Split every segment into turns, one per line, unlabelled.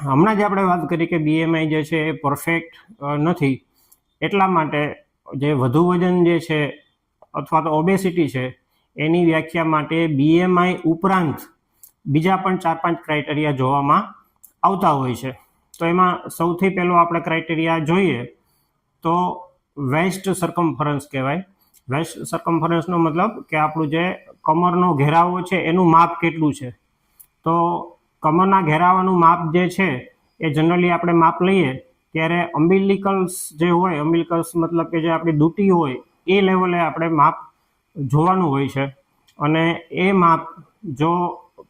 હમણાં જ આપણે વાત કરી કે બીએમઆઈ જે છે એ પરફેક્ટ નથી. એટલા માટે જે વધુ વજન જે છે અથવા તો ઓબેસિટી છે, એની વ્યાખ્યા માટે બીએમઆઈ ઉપરાંત બીજા પણ ચાર પાંચ ક્રાઇટેરિયા જોવામાં આવતા હોય છે. તો એમાં સૌથી પહેલો આપણે ક્રાઇટેરિયા જોઈએ તો વેસ્ટ સરકમફરન્સ કહેવાય. વેસ્ટ સરકમફરન્સનો મતલબ કે આપણું જે કમરનો ઘેરાવો છે એનું માપ કેટલું છે? તો કમરના ઘેરાવાનું માપ જે છે, એ જનરલી આપણે માપ લઈએ, ત્યારે અમ્બિલિકલ્સ જે હોય અમ્બિલિકલ્સ મતલબ કે જે આપણી દૂટી હોય, એ લેવલે આપણે માપ જોવાનું હોય છે. અને એ માપ જો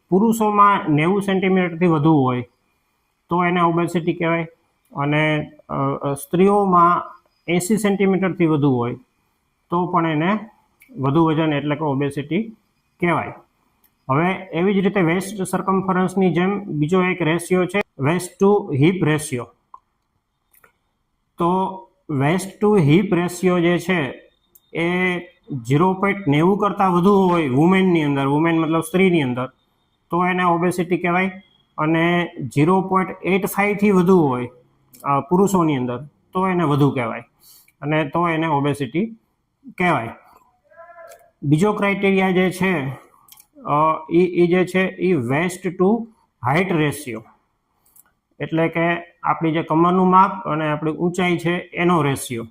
પુરુષોમાં નેવું સેન્ટીમીટરથી વધુ હોય, તો એને ઓબેસિટી કહેવાય. અને સ્ત્રીઓમાં એંસી સેન્ટીમીટરથી વધુ હોય, તો પણ એને વધુ વજન એટલે કે ઓબેસિટી કહેવાય. હવે એવી જ રીતે વેસ્ટ સરકમફરન્સની જેમ બીજો એક રેશિયો છે, વેસ્ટ ટુ હિપ રેશિયો તો વેસ્ટ ટુ હિપ રેશિયો જે છે, એ ઝીરો પોઈન્ટ નેવું કરતાં વધુ હોય વુમેનની અંદર વુમેન મતલબ સ્ત્રીની અંદર, તો એને ઓબેસિટી કહેવાય. અને ઝીરો પોઈન્ટ એટ ફાઇવથી વધુ હોય પુરુષોની અંદર, તો એને વધુ કહેવાય. અને તો એને ઓબેસિટી કહેવાય. બીજો ક્રાઇટેરિયા જે છે એ એ જે છે એ વેસ્ટ ટુ હાઇટ રેશિયો. એટલે કે આપણી જે કમરનું માપ અને આપણી ઊંચાઈ છે, એનો રેશિયો.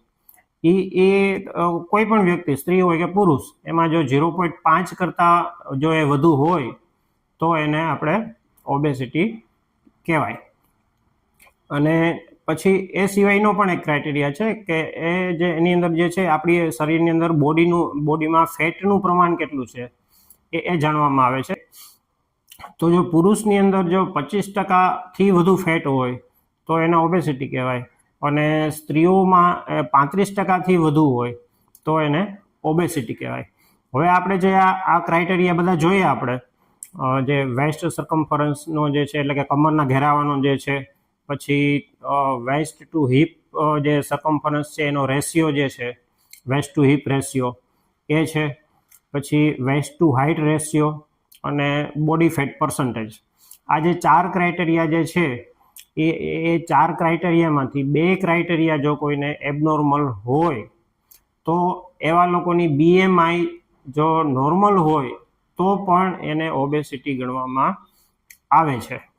એ એ કોઈ પણ વ્યક્તિ, સ્ત્રી હોય કે પુરુષ, એમાં જો ઝીરો પોઈન્ટ પાંચ કરતાં જો એ વધુ હોય, તો એને આપણે ઓબેસિટી કહેવાય. અને પછી એ સિવાયનો પણ એક ક્રાઇટેરિયા છે કે એ જે એની અંદર જે છે, આપણી શરીરની અંદર બોડીનું, બોડીમાં ફેટનું પ્રમાણ કેટલું છે એ એ જાણવામાં આવે છે. તો જો પુરુષની અંદર જો પચીસ ટકાથી વધુ ફેટ હોય, તો એને ઓબેસિટી કહેવાય. અને સ્ત્રીઓમાં પાંત્રીસ ટકાથી વધુ હોય, તો એને ઓબેસિટી કહેવાય. હવે આપણે જે આ આ ક્રાઇટેરિયા બધા જોઈએ આપણે. જે વેસ્ટ સરકમફરન્સનો જે છે, એટલે કે કમરના ઘેરાવાનો જે છે, પછી વેસ્ટ ટુ હિપ જે સરકમફરન્સ છે, એનો રેશિયો જે છે વેસ્ટ ટુ હિપ રેશિયો એ છે. પછી વેસ્ટ ટુ હાઇટ રેશિયો અને બોડી ફેટ પર્સન્ટેજ આ જે ચાર ક્રાઇટેરિયા જે છે, એ એ ચાર ક્રાઇટેરિયામાંથી બે ક્રાઇટેરિયા જો કોઈને એબનોર્મલ હોય, તો એવા લોકોની બીએમઆઈ જો નોર્મલ હોય, તો પણ એને ઓબેસિટી ગણવામાં આવે છે.